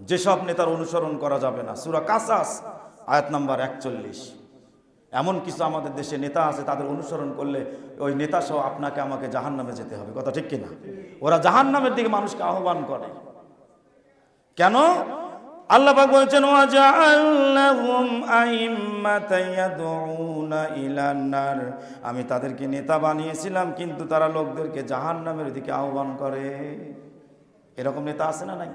যেসব নেতার অনুসরণ করা যাবে না। সুরা কাসাস, আয়াত নাম্বার একচল্লিশ। এমন কিছু আমাদের দেশে নেতা আছে, তাদের অনুসরণ করলে ওই নেতা সহ আপনাকে আমাকে জাহান নামে যেতে হবে। কথা ঠিক কিনা? ওরা জাহান নামের দিকে মানুষকে আহ্বান করে। কেন? আল্লাহ বলছেন আমি তাদেরকে নেতা বানিয়েছিলাম, কিন্তু তারা লোকদেরকে জাহান্নামের দিকে আহ্বান করে। এরকম নেতা আছে না নাই?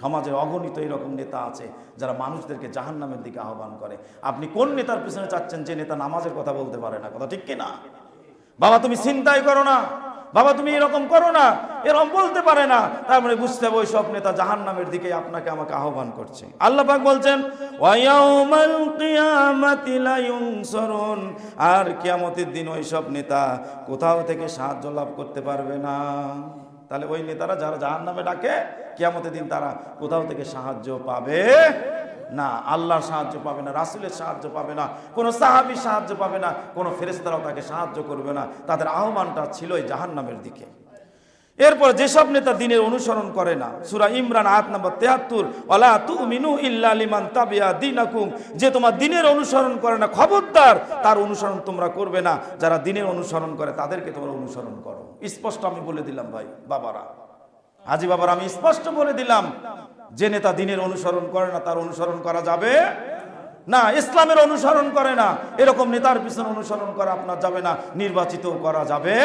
সমাজে অগণিত এরকম নেতা আছে যারা মানুষদেরকে জাহান্নামের দিকে আহ্বান করে। আপনি কোন নেতার পিছনে চাচ্ছেন যে নেতা নামাজের কথা বলতে পারে না? কথা ঠিক কিনা? বাবা, তুমি চিন্তাই করো না। বাবা, তুমি এরকম করো না। এরকম বলতে পারে না। তার মানে বুঝতে হবে ওই সব নেতা জাহান্নামের দিকে আপনাকে আমাকে আহ্বান করছে। আল্লাহ পাক বলছেন আর কিয়ামতের দিন ওই সব নেতা কোথাও থেকে সাহায্য লাভ করতে পারবে না। তাহলে ওই নেতারা যারা জাহান নামে ডাকে, কিয়ামতের দিন তারা কোথাও থেকে সাহায্য পাবে না। আল্লাহর সাহায্য পাবে না, রাসুলের সাহায্য পাবে না, কোনো সাহাবির সাহায্য পাবে না, কোনো ফেরেস্তারাও তাকে সাহায্য করবে না। তাদের আহ্বানটা ছিল এই জাহান নামের দিকে। এরপর যেসব নেতা দিনের অনুসরণ করে না, সুরা ইমরান আয়াত নম্বর তেহাত্তর অলা তু মিনু ইল্লা তাবিয়া দিনাকুম যে তোমার দিনের অনুসরণ করে না, খবরদার, তার অনুসরণ তোমরা করবে না। যারা দিনের অনুসরণ করে, তাদেরকে তোমরা অনুসরণ করো। স্পষ্ট আমি বলে দিলাম ভাই, বাবারা। হাজি বাবার, আমি স্পষ্ট বলে দিলাম, যে নেতা দিনের অনুসরণ করে না, তার অনুসরণ করা যাবে না। ইসলামের অনুসরণ করে না, এরকম নেতার পিছনে অনুসরণ করা আপনার যাবে না নির্বাচিত করা যাবে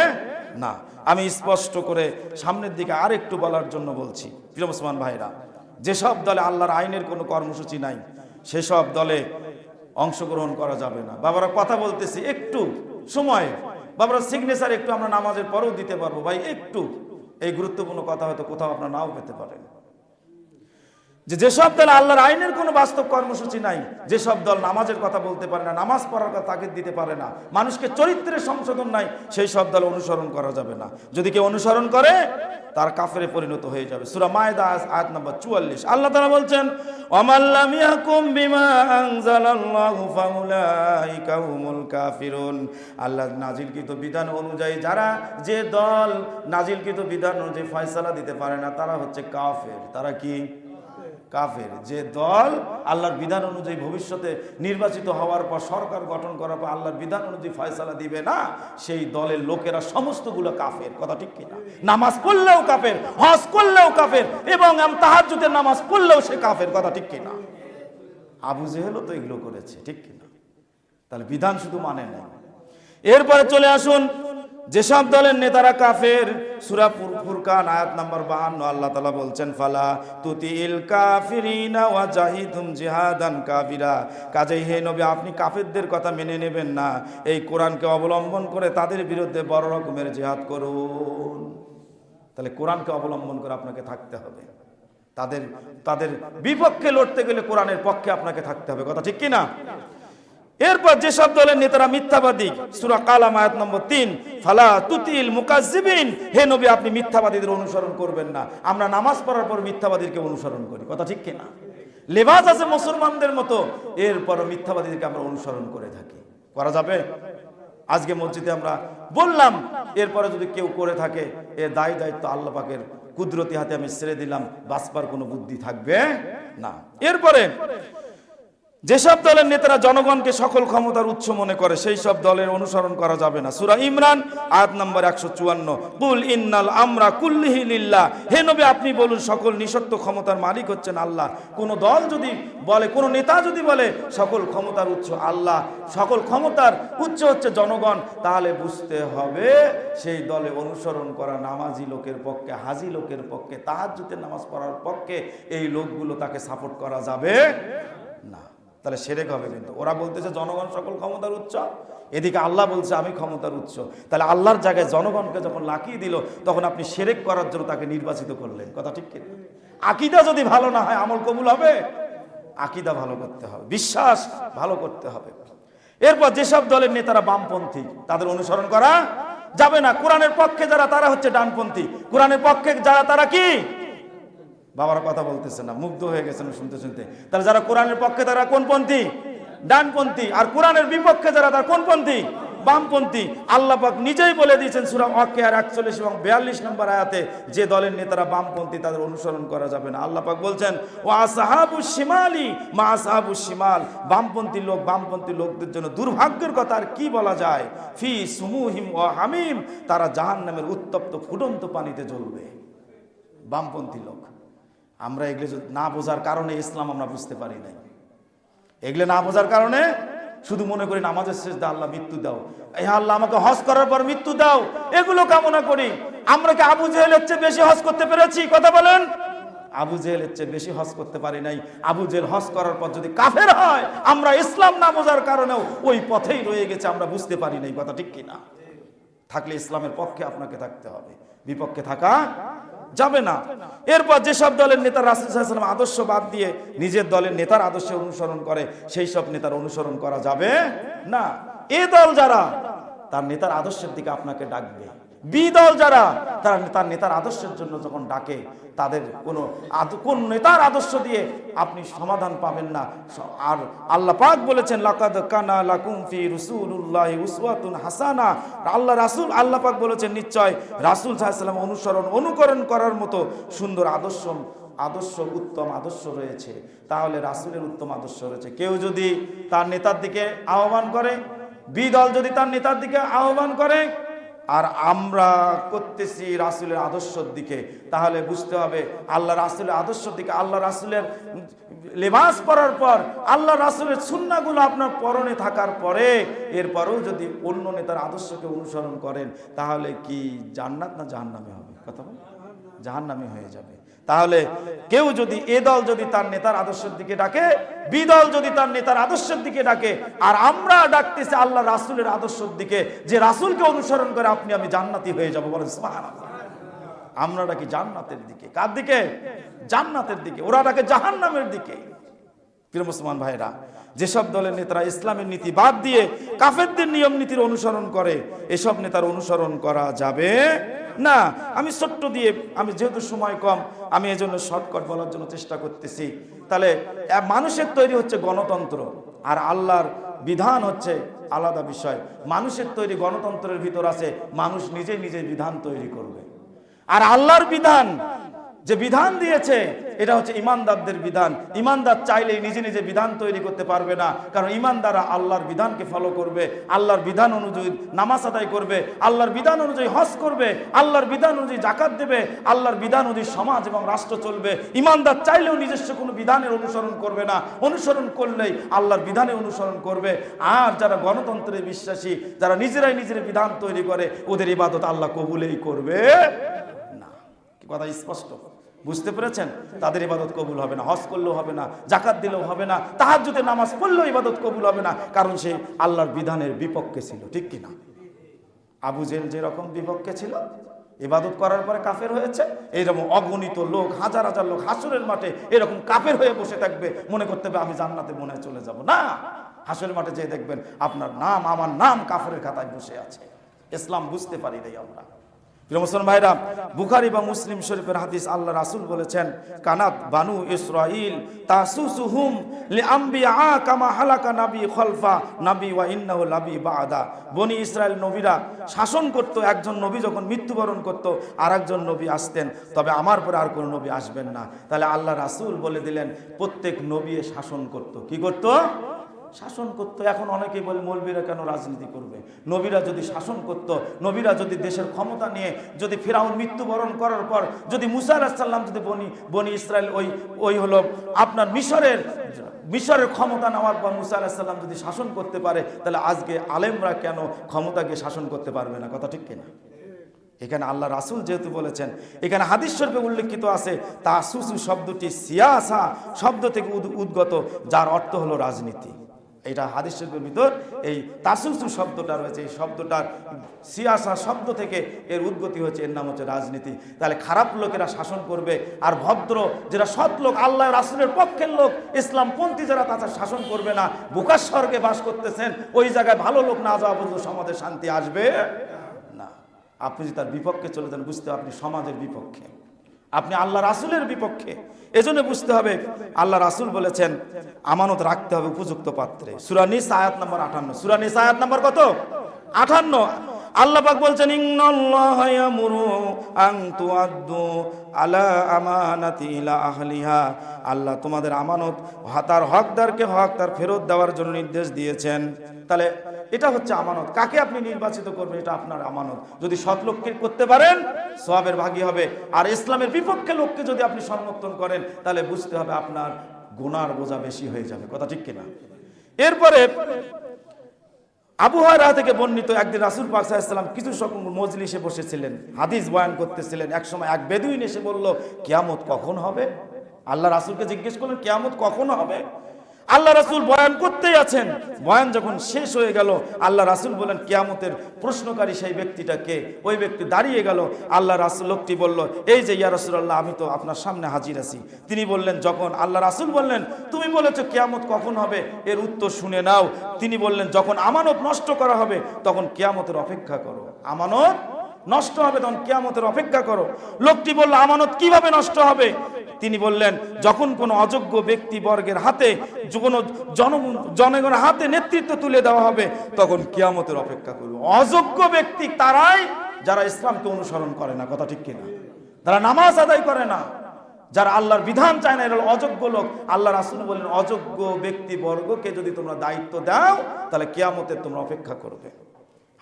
না, আমি স্পষ্ট করে সামনের দিকে আরেকটু বলার জন্য বলছি। প্রিয় মুসলমান ভাইরা, যেসব দলে আল্লাহর আইনের কোনো কর্মসূচি নাই, সেসব দলে অংশগ্রহণ করা যাবে না। বাবারা, কথা বলতেছি একটু সময়। বাবারা সিগনেচার একটু আমরা নামাজের পরেও দিতে পারব। ভাই, একটু। এই গুরুত্বপূর্ণ কথা হয়তো কোথাও আপনারা নাও পেতে পারেন। যে যেসব দল আল্লাহর আইনের কোনো বাস্তব কর্মসূচি নাই, যেসব দল নামাজের কথা বলতে পারে না, নামাজ পড়ার কথা তাকে দিতে পারে না, মানুষকে চরিত্রের সংশোধন নাই, সেই সব দল অনুসরণ করা যাবে না। যদি কেউ অনুসরণ করে, তার কাফেরে পরিণত হয়ে যাবে। সুরা মায়দা, আয়াত নম্বর চুয়াল্লিশ। আল্লাহ তারা বলছেন আল্লাহ নাজিলকৃত বিধান অনুযায়ী যারা যে দল নাজিলকৃত বিধান অনুযায়ী ফয়সালা দিতে পারে না, তারা হচ্ছে কাফের। তারা কি? কাফের। যে দল আল্লাহর বিধান অনুযায়ী ভবিষ্যতে নির্বাচিত হওয়ার পর, সরকার গঠন করার পর আল্লাহর বিধান অনুযায়ী ফয়সালা দিবে না, সেই দলের লোকেরা সমস্তগুলো কাফের। কথা ঠিক কিনা? নামাজ পড়লেও কাফের, হজ করলেও কাফের, এবং তাহাজুদের নামাজ পড়লেও সে কাফের। কথা ঠিক কিনা? আবু জেহেলও তো এগুলো করেছে, ঠিক কিনা? তাহলে বিধান শুধু মানে না এরপরে চলে আসুন, যেসব দলের নেতারা কাফের সুরা ফুরকান, আয়াত নাম্বার বাহান্ন, আল্লাহ তালা বলছেন, ফালা তুতিল কাফিরিনা ওয়া জাহিদুম জিহাদান কাফিরা। কাজেই হে নবী, আপনি কাফেরদের কথা মেনে নেবেন না। এই কোরআনকে অবলম্বন করে তাদের বিরুদ্ধে বড় রকমের জিহাদ করুন। তাহলে কোরআনকে অবলম্বন করে আপনাকে থাকতে হবে। তাদের তাদের বিপক্ষে লড়তে গেলে কোরআনের পক্ষে আপনাকে থাকতে হবে। কথা ঠিক কিনা? এরপর যেসব দলের নেতারা মিথ্যাবাদী, সুরা কালাম আয়াত নম্বর তিন, ফালা তুতিল মুকাজিবিন হে নবী, আপনি মিথ্যাবাদীদের অনুসরণ করবেন না। আমরা নামাজ পড়ার পর মিথ্যাবাদীকে অনুসরণ করি। কথা ঠিক কিনা? লেবাস আছে মুসলমানদের মতো এরপর মিথ্যাবাদীদেরকে আমরা অনুসরণ করে থাকি। করা যাবে? আজকে মসজিদে আমরা বললাম, এরপরে যদি কেউ করে থাকে, এ দায় দায়িত্ব আল্লাহ পাকের কুদরতি হাতে আমি ছেড়ে দিলাম, বাঁচবার কোনো বুদ্ধি থাকবে না। এরপরে যেসব দলের নেতারা জনগণকে সকল ক্ষমতার উৎস মনে করে, সেই সব দলের অনুসরণ করা যাবে না। সুরা ইমরান, আয়াত নম্বর একশো চুয়ান্ন। কুল ইন্নাল আমরা কুল্লিহি লিল্লাহ। হে নবী, আপনি বলুন, সকল নিঃসত্ব ক্ষমতার মালিক হচ্ছেন আল্লাহ। কোন দল যদি বলে, কোন নেতা যদি বলে, সকল ক্ষমতার উৎস আল্লাহ। সকল ক্ষমতার উচ্চ হচ্ছে জনগণ। তাহলে বুঝতে হবে, সেই দলে অনুসরণ করা নামাজি লোকের পক্ষে, হাজি লোকের পক্ষে, তাহাজ্জুদের নামাজ পড়ার পক্ষে, এই লোকগুলো তাকে সাপোর্ট করা যাবে তাহলে সেরেক হবে কিন্তু। ওরা বলতেছে, জনগণ সকল ক্ষমতার উচ্চ এদিকে আল্লাহ বলছে, আমি ক্ষমতার উৎস। তাহলে আল্লাহর জায়গায় জনগণকে যখন লাকিয়ে দিল, তখন আপনি সেরেক করার জন্য তাকে নির্বাচিত করলেন। কথা ঠিক কি? আকিদা যদি ভালো না হয়, আমল কবুল হবে? আকিদা ভালো করতে হবে, বিশ্বাস ভালো করতে হবে। এরপর যেসব দলের নেতারা বামপন্থী, তাদের অনুসরণ করা যাবে না। কোরআনের পক্ষে যারা, তারা হচ্ছে ডানপন্থী। কোরআনের পক্ষে যারা, তারা কি? বাবার কথা বলতেছে না, মুগ্ধ হয়ে গেছেন শুনতে শুনতে। তাহলে যারা কোরআনের পক্ষে, তারা কোন পন্থী? ডানপন্থী। আর কোরআনের বিপক্ষে যারা, তারা কোন পন্থী? বামপন্থী। আল্লাহ পাক নিজেই বলে দিয়েছেন সুরা আর একচল্লিশ এবং বিয়াল্লিশ নম্বর আয়াতে, যে দলের নেতারা বামপন্থী, তাদের অনুসরণ করা যাবে না। আল্লাহ পাক বলছেন ও আসাহাবু শিমালি মা আসাহাবু শিমাল। বামপন্থী লোক, বামপন্থী লোকদের জন্য দুর্ভাগ্যের কথা আর কি বলা যায়? ফি সুমুহিম ও হামিম। তারা জাহান নামের উত্তপ্ত ফুটন্ত পানিতে জ্বলবে। বামপন্থী লোক। আমরা এগুলো না বোঝার কারণে ইসলাম আমরা বুঝতে পারি নাই। এগুলো না বোঝার কারণে শুধু মনে করি নামাজের শেষ দা আল্লাহ মৃত্যু দাও। এই আল্লাহ আমাকে হজ করার পর মৃত্যু দাও। এগুলো কামনা করি। আমরা কি আবু জেহেলের চেয়ে বেশি হজ করতে পেরেছি? কথা বলেন। আবু জেহেলের চেয়ে বেশি হজ করতে পারি নাই। আবু জেহেল হজ করার পর যদি কাফের হয়, আমরা ইসলাম না বোঝার কারণেও ওই পথেই রয়ে গেছে, আমরা বুঝতে পারি নাই। কথা ঠিক কিনা? থাকলে ইসলামের পক্ষে আপনাকে থাকতে হবে। বিপক্ষে থাকা যাবে না। এরপর যেসব দলের নেতা রাসুলাম আদর্শ বাদ দিয়ে নিজের দলের নেতার আদর্শে অনুসরণ করে, সেই সব নেতার অনুসরণ করা যাবে না। এ দল যারা, তার নেতার আদর্শের দিকে আপনাকে ডাকবে। বি দল যারা, তারা তার নেতার আদর্শের জন্য যখন ডাকে, তাদের কোনো কোন নেতার আদর্শ দিয়ে আপনি সমাধান পাবেন না। আর আল্লাহ পাক বলেছেন, লাকাদ কানা লাকুম ফি রাসূলুল্লাহি উসওয়াতুন হাসানা। আল্লাহ রাসূল, আল্লাহ পাক বলেছেন, নিশ্চয় রাসূল সাল্লাল্লাহু আলাইহি অনুসরণ, অনুকরণ করার মতো সুন্দর আদর্শ আদর্শ, উত্তম আদর্শ রয়েছে। তাহলে রাসূলের উত্তম আদর্শ রয়েছে। কেউ যদি তার নেতার দিকে আহ্বান করে বি দল যদি তার নেতার দিকে আহ্বান করে আর আমরা করতেছি রাসুলের আদর্শর দিকে, তাহলে বুঝতে হবে আল্লাহ রাসুলের আদর্শর দিকে, আল্লাহ রাসুলের লেবাস পরার পর আল্লাহ রাসুলের সুন্নাগুলো আপনার পরনে থাকার পরে, এরপরেও যদি অন্য নেতার আদর্শকে অনুসরণ করেন, তাহলে কি জান্নাত না জাহান্নামে হবে? কথা বল জাহান্নামে হয়ে যাবে। তাহলে কেউ যদি এ দল যদি তার নেতার আদর্শের দিকে ডাকে, বি দল যদি তার নেতার আদর্শের দিকে ডাকে, আর আমরা ডাকতেছি আল্লাহ রাসুলের আদর্শের দিকে, যে রাসুলকে অনুসরণ করে আপনি, আমি জান্নাতি হয়ে যাব বলেন আমরা ডাকি জান্নাতের দিকে। কার দিকে? জান্নাতের দিকে। ওরা ডাকে জাহান্নামের দিকে। মুসলমান ভাইরা, যেসব দলের নেতারা ইসলামের নীতি বাদ দিয়ে কাফেরদের নিয়ম নীতির অনুসরণ করে, এসব নেতার অনুসরণ করা যাবে না, আমি ছোট্ট দিয়ে, আমি যেহেতু সময় কম, আমি এজন্য শর্টকট বলার জন্য চেষ্টা করতেছি। তাহলে মানুষের তৈরি হচ্ছে গণতন্ত্র, আর আল্লাহর বিধান হচ্ছে আলাদা বিষয়। মানুষের তৈরি গণতন্ত্রের ভিতর আছে, মানুষ নিজে নিজে বিধান তৈরি করবে। আর আল্লাহর বিধান যে বিধান দিয়েছে, এটা হচ্ছে ইমানদারদের বিধান। ইমানদার চাইলেই নিজে নিজে বিধান তৈরি করতে পারবে না। কারণ ইমানদাররা আল্লাহর বিধানকে ফলো করবে। আল্লাহর বিধান অনুযায়ী নামাজ আদায় করবে। আল্লাহর বিধান অনুযায়ী হজ করবে। আল্লাহর বিধান অনুযায়ী জাকাত দেবে। আল্লাহর বিধান অনুযায়ী সমাজ এবং রাষ্ট্র চলবে। ইমানদার চাইলেও নিজস্ব কোনো বিধানের অনুসরণ করবে না। অনুসরণ করলেই আল্লাহর বিধানে অনুসরণ করবে। আর যারা গণতন্ত্রে বিশ্বাসী, যারা নিজেরাই নিজের বিধান তৈরি করে, ওদের ইবাদত আল্লাহ কবুলেই করবে না। কথা স্পষ্ট? বুঝতে পেরেছেন? তাদের ইবাদত কবুল হবে না, হজ করলেও হবে না জাকাত দিলেও হবে না তাহার যদি নামাজ পড়লেও ইবাদত কবুল হবে না, কারণ সে আল্লাহর বিধানের বিপক্ষে ছিল, ঠিক কিনা আবু জেল যেরকম বিপক্ষে ছিল, ইবাদত করার পরে কাফের হয়েছে, এইরকম অগণিত লোক, হাজার হাজার লোক হাসুরের মাঠে এরকম কাফের হয়ে বসে থাকবে, মনে করতে হবে আমি জান্নাতে মনে চলে যাব। না! হাসুরের মাঠে যেয়ে দেখবেন আপনার নাম, আমার নাম কাফের খাতায় বসে আছে। ইসলাম বুঝতে পারি নাই আমরা। মুসলমান ভাইরা, বুখারি বা মুসলিম শরীফের হাদিস আল্লাহ রাসূল বলেছেন, কানাত বানু ইসরাইল তাসুসুহুম লিআম্বিয়া কামা হালাকা নবী খলফা নবী ওয়া ইন্নাহু নবী বাদা। বনি ইসরায়েল নবীরা শাসন করত, একজন নবী যখন মৃত্যুবরণ করত আর একজন নবী আসতেন। তবে আমার পরে আর কোনো নবী আসবেন না। তাহলে আল্লাহ রাসূল বলে দিলেন, প্রত্যেক নবী শাসন করত। কি করত? শাসন করতো, এখন অনেকেই বলে মৌলবীরা কেন রাজনীতি করবে? নবীরা যদি শাসন করত, নবীরা যদি দেশের ক্ষমতা নিয়ে, যদি ফিরাউন মৃত্যুবরণ করার পর, যদি মুসা আলাহিসাল্লাম যদি বনি বনি ইসরায়েল ওই ওই হলো আপনার মিশরের মিশরের ক্ষমতা নেওয়ার পর মুসা আলাহিসাল্লাম যদি শাসন করতে পারে, তাহলে আজকে আলেমরা কেন ক্ষমতাকে শাসন করতে পারবে না? কথা ঠিক কিনা? এখানে আল্লাহ রাসুল যেহেতু বলেছেন, এখানে হাদিস শরীফে উল্লেখিত আছে তা সুসু শব্দটি সিয়াসা শব্দ থেকে উদ- উদ্গত, যার অর্থ হলো রাজনীতি। এটা হাদিস শরীফের ভিতর এই তাসুসু শব্দটা রয়েছে। এই শব্দটার সিয়াসা শব্দ থেকে এর উদ্গতি হচ্ছে, এর নাম হচ্ছে রাজনীতি। তাহলে খারাপ লোকেরা শাসন করবে আর ভদ্র যারা সৎ লোক আল্লাহ রাসুলের পক্ষের লোক, ইসলামপন্থী যারা তাদের শাসন করবে না। বুকার স্বর্গে বাস করতেছেন, ওই জায়গায় ভালো লোক না যাওয়া পর্যন্ত সমাজে শান্তি আসবে না। আপনি যদি তার বিপক্ষে চলে যান, বুঝতে আপনি সমাজের বিপক্ষে। আপনি আল্লাহ রাসুলের বিপক্ষে। এজন্য বুঝতে হবে, আল্লাহ রাসুল বলেছেন, আমানত রাখতে হবে উপযুক্ত পাত্রে। সুরানিস আয়াত নম্বর আঠান্ন সুরানিস আয়াত নম্বর কত? আঠান্ন আল্লাহ পাক বলছেন আলা আল্লাহ তোমাদের আমানত হাতার হকদারকে হক তার ফেরত দেওয়ার জন্য নির্দেশ দিয়েছেন। তাহলে এটা হচ্ছে আমানত। কাকে আপনি নির্বাচিত করবেন এটা আপনার আমানত। যদি সৎ লোককে করতে পারেন সোয়াবের ভাগী হবে। আর ইসলামের বিপক্ষে লোককে যদি আপনি সমর্থন করেন, তাহলে বুঝতে হবে আপনার গুনার বোঝা বেশি হয়ে যাবে। কথা ঠিক কিনা? এরপরে আবু হয়রা থেকে বর্ণিত একদিন রাসুল পাক সাল্লাম কিছু সকল মজলিসে বসেছিলেন, হাদিস বয়ান করতেছিলেন। এক সময় এক বেদুইন এসে বলল, কিয়ামত কখন হবে? আল্লাহ রাসুলকে জিজ্ঞেস করলেন, কিয়ামত কখন হবে? আল্লাহ রাসুল বয়ান করতেই আছেন। বয়ান যখন শেষ হয়ে গেল, আল্লাহ রাসুল বলেন কেয়ামতের প্রশ্নকারী সেই ব্যক্তিটা কে? ওই ব্যক্তি দাঁড়িয়ে গেল। আল্লাহ রাসুল লোকটি বলল, এই যে ইয়া রাসুল্লাহ আমি তো আপনার সামনে হাজির আছি। তিনি বললেন, যখন? আল্লাহ রাসুল বললেন, তুমি বলেছ কেয়ামত কখন হবে? এর উত্তর শুনে নাও। তিনি বললেন, যখন আমানত নষ্ট করা হবে, তখন কেয়ামতের অপেক্ষা করো। আমানত নষ্ট হবে তখন কেয়ামতের অপেক্ষা করো। লোকটি বলল, আমানত কীভাবে নষ্ট হবে? তিনি বললেন, যখন কোনো অযোগ্য ব্যক্তি বর্গের হাতে কোনো জন জনগণের হাতে নেতৃত্ব তুলে দেওয়া হবে, তখন কিয়ামতের অপেক্ষা করবে। অযোগ্য ব্যক্তি তারাই যারা ইসলামকে অনুসরণ করে না, কথা ঠিক কিনা? তারা নামাজ আদায় করে না, যারা আল্লাহর বিধান চায় না, এরা অযোগ্য লোক। আল্লাহ রাসুল বললেন, অযোগ্য ব্যক্তি বর্গকে যদি তোমরা দায়িত্ব দাও, তাহলে কিয়ামতের তোমরা অপেক্ষা করবে।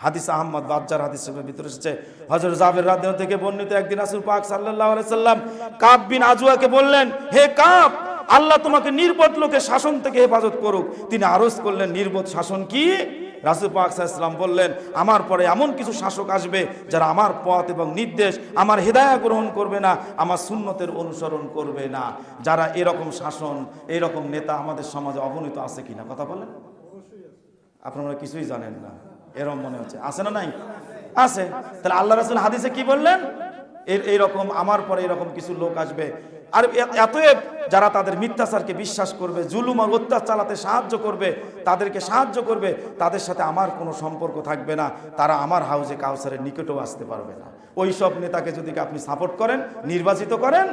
হাদিস আহমদ বাজ্জার হাদিসের ভিতরে এসেছে হজর জাবের রাদিন থেকে বর্ণিত একদিন রাসূল পাক আলাইহি সাল্লাম কাব বিন আজওয়াকে বললেন, হে কাব, আল্লাহ তোমাকে নির্বোধ লোকের শাসন থেকে হেফাজত করুক। তিনি আরজ করলেন, নির্বোধ শাসন কি? রাসুল পাক সাল্লাম বললেন, আমার পরে এমন কিছু শাসক আসবে যারা আমার পথ এবং নির্দেশ, আমার হেদায়া গ্রহণ করবে না, আমার সুন্নতের অনুসরণ করবে না। যারা এরকম শাসন, এরকম নেতা আমাদের সমাজে অবনীত আছে কিনা, কথা বলেন? আপনারা কিছুই জানেন না। এরকম মনে হচ্ছে। আছে না নাই? আছে। তাহলে আল্লাহ রাসুল হাদিসে কি বললেন? এর এইরকম, আমার পরে এরকম কিছু লোক আসবে। আর এতএব যারা তাদের মিথ্যাচারকে বিশ্বাস করবে, জুলুম আর চালাতে সাহায্য করবে, তাদেরকে সাহায্য করবে, তাদের সাথে আমার কোনো সম্পর্ক থাকবে না। তারা আমার হাউজে কাউসারের নিকটেও আসতে পারবে না। ওই সব নেতাকে যদি আপনি সাপোর্ট করেন, নির্বাচিত করেন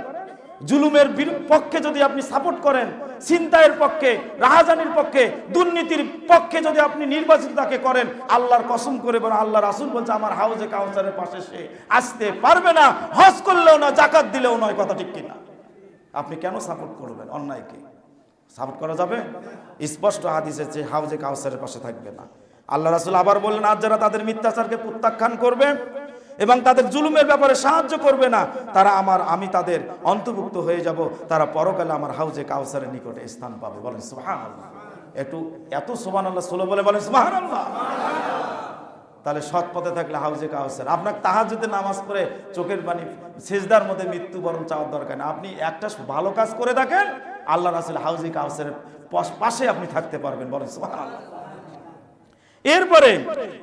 জুলুমের পক্ষে যদি আপনি সাপোর্ট করেন, ছিনতাইয়ের পক্ষে, রাহাজানির পক্ষে, দুর্নীতির পক্ষে যদি আপনি নির্বাচিত তাকে করেন, আল্লাহর কসম করে বলেন, আল্লাহ রাসুল বলছে, আমার হাউজে কাউন্সারের পাশে সে আসতে পারবে না, হজ করলেও না জাকাত দিলেও নয়, কথা ঠিক কিনা? আপনি কেন সাপোর্ট করবেন? অন্যায়কে সাপোর্ট করা যাবে? স্পষ্ট হাদিসে যে হাউজে কাউসারের পাশে থাকবে না। আল্লাহ রাসুল আবার বললেন, আজ যারা তাদের মিথ্যাচারকে প্রত্যাখ্যান করবে এবং তাদের জুলুমের ব্যাপারে সাহায্য করবে না, তারা আমার, আমি তাদের অন্তর্ভুক্ত হয়ে যাব। তারা পরকালে আমার হাউজে কাউসারের নিকটে স্থান পাবে। বলেন সুহান একটু, এত সোমান আল্লাহ ষোলো বলে বলেন সুহান আল্লাহ তাহলে সৎ পথে থাকলে হাউজে কাউসার। আপনার তাহাজুতে নামাজ পড়ে চোখের পানি, সেজদার মধ্যে মৃত্যুবরণ চাওয়ার দরকার নেই। আপনি একটা ভালো কাজ করে থাকেন, আল্লাহ রাসুল হাউজে কাউসারের পশ- আপনি থাকতে পারবেন। বলেন, সুবহানাল্লাহ। এরপরে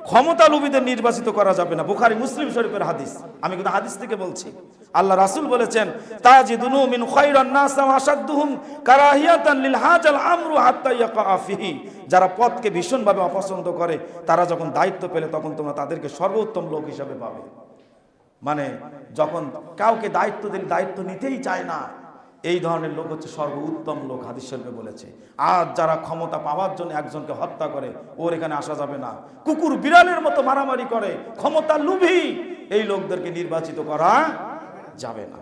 ক্ষমতা লোভীদের নির্বাচিত করা যাবে না। বুখারি, মুসলিম শরীফের হাদিস। আমি কিন্তু হাদিস থেকে বলছি। আল্লাহ রাসুল বলেছেন, তাজিদুনু মিন খায়রান নাস ওয়া আশাদ্দুহুম কারাহিয়াতান লিল হাজাল আমরু হাত্তা ইয়াকা ফিহি। যারা পথকে ভীষণভাবে অপছন্দ করে, তারা যখন দায়িত্ব পেলে তখন তোমরা তাদেরকে সর্বোত্তম লোক হিসাবে পাবে। মানে যখন কাউকে দায়িত্ব দিলে দায়িত্ব নিতেই চায় না এই ধরনের লোক হচ্ছে সর্ব উত্তম লোক হাদিস শরীফে বলেছে। আর যারা ক্ষমতা পাওয়ার জন্য একজনকে হত্যা করে, ওর এখানে আসা যাবে না। কুকুর বিড়ালের মতো মারামারি করে, ক্ষমতা লুভি, এই লোকদেরকে নির্বাচিত করা যাবে না।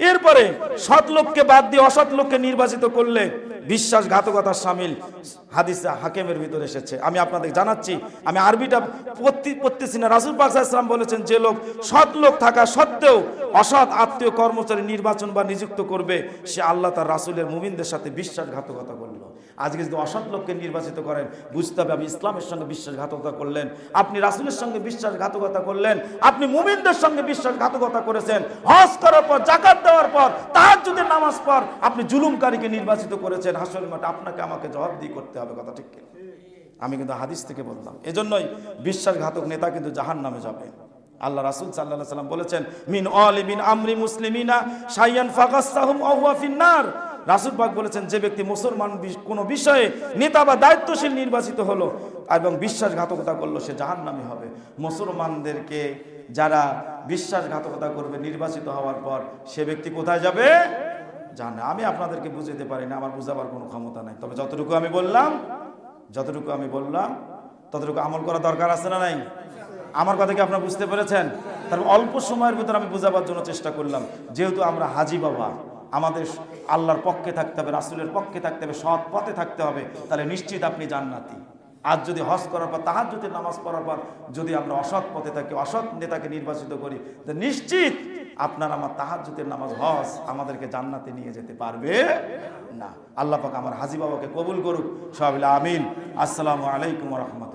এরপরে সৎ লোককে বাদ দিয়ে অসৎ লোককে নির্বাচিত করলে বিশ্বাসঘাতকতার সামিল হাদিসে হাকেমের ভিতরে এসেছে। আমি আপনাদের জানাচ্ছি, আমি আরবিটা পড়তে পড়তেছি না রাসুল পাক ইসলাম বলেছেন, যে লোক সৎ লোক থাকা সত্ত্বেও অসৎ আত্মীয় কর্মচারী নির্বাচন বা নিযুক্ত করবে, সে আল্লাহ তার রাসুলের মুমিনদের সাথে বিশ্বাসঘাতকতা করল আজকে যদি অসৎ লোককে নির্বাচিত করেন। বুঝতে হবে আপনি ইসলামের সঙ্গে বিশ্বাসঘাতকতা করলেন, আপনি রাসুলের সঙ্গে বিশ্বাসঘাতকতা করলেন, আপনি মুমিনদের সঙ্গে বিশ্বাসঘাতকতা করেছেন। হজ করার পর জাকাত দেওয়ার পর তার যদি নামাজ পর আপনি জুলুমকারীকে নির্বাচিত করেছেন। হাসল মাঠে আপনাকে আমাকে জবাবদিহি করতে হবে, কথা ঠিক? আমি কিন্তু হাদিস থেকে বললাম। এজন্যই বিশ্বাসঘাতক নেতা কিন্তু জাহান নামে যাবে। আল্লাহ রাসুল সাল্লাহ সাল্লাম বলেছেন, মিন অল মিন আমরি মুসলিমিনা সাইয়ান ফাগাস্তাহুম আহুয়া ফিন্নার রাসুল পাক বলেছেন, যে ব্যক্তি মুসলমান কোনো বিষয়ে নেতা বা দায়িত্বশীল নির্বাচিত হলো এবং বিশ্বাসঘাতকতা করল, সে জাহান্নামী হবে। মুসলমানদেরকে যারা বিশ্বাসঘাতকতা করবে নির্বাচিত হওয়ার পর, সে ব্যক্তি কোথায় যাবে? জানে আমি আপনাদেরকে বুঝাতে পারি না, আমার বুঝাবার কোনো ক্ষমতা নাই। তবে যতটুকু আমি বললাম, যতটুকু আমি বললাম, ততটুকু আমল করা দরকার আছে না নাই? আমার কথা কি আপনারা বুঝতে পেরেছেন? তার অল্প সময়ের ভিতরে আমি বোঝাবার জন্য চেষ্টা করলাম। যেহেতু আমরা হাজি বাবা, আমাদের আল্লাহর পক্ষে থাকতে হবে, রাসুলের পক্ষে থাকতে হবে, সৎ পথে থাকতে হবে, তাহলে নিশ্চিত আপনি জান্নাতি। আজ যদি হজ করার পর তাহার যদি নামাজ পড়ার পর যদি আমরা অসৎ পথে থাকি, অসৎ নেতাকে নির্বাচিত করি, তো নিশ্চিত আপনার আমার তাহাজ্জুদের নামাজ, হজ আমাদেরকে জান্নাতে নিয়ে যেতে পারবে না। আল্লাহ পাক আমার হাজি বাবাকে কবুল করুক। সবাই আমিন। আসসালামু আলাইকুম রহমতুল্লাহ।